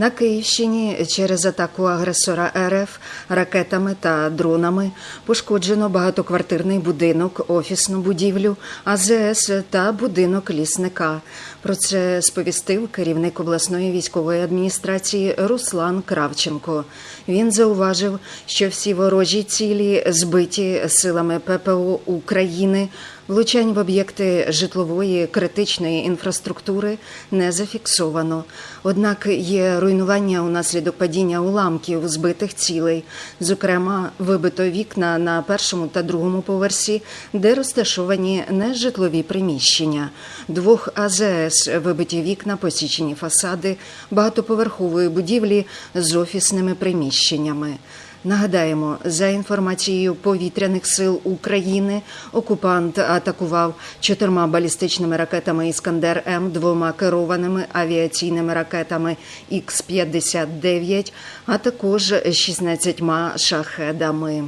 На Київщині через атаку агресора РФ ракетами та дронами пошкоджено багатоквартирний будинок, офісну будівлю, АЗС та будинок лісника. Про це сповістив керівник обласної військової адміністрації Руслан Кравченко. Він зауважив, що всі ворожі цілі збиті силами ППО України. Влучань в об'єкти житлової критичної інфраструктури не зафіксовано. Однак є руйнування унаслідок падіння уламків збитих цілей. Зокрема, вибито вікна на першому та другому поверсі, де розташовані нежитлові приміщення. Двох АЗС вибиті вікна, посічені фасади багатоповерхової будівлі з офісними приміщеннями. Нагадаємо, за інформацією повітряних сил України, окупант атакував чотирма балістичними ракетами Іскандер М, двома керованими авіаційними ракетами Х-59, а також 16 шахедами.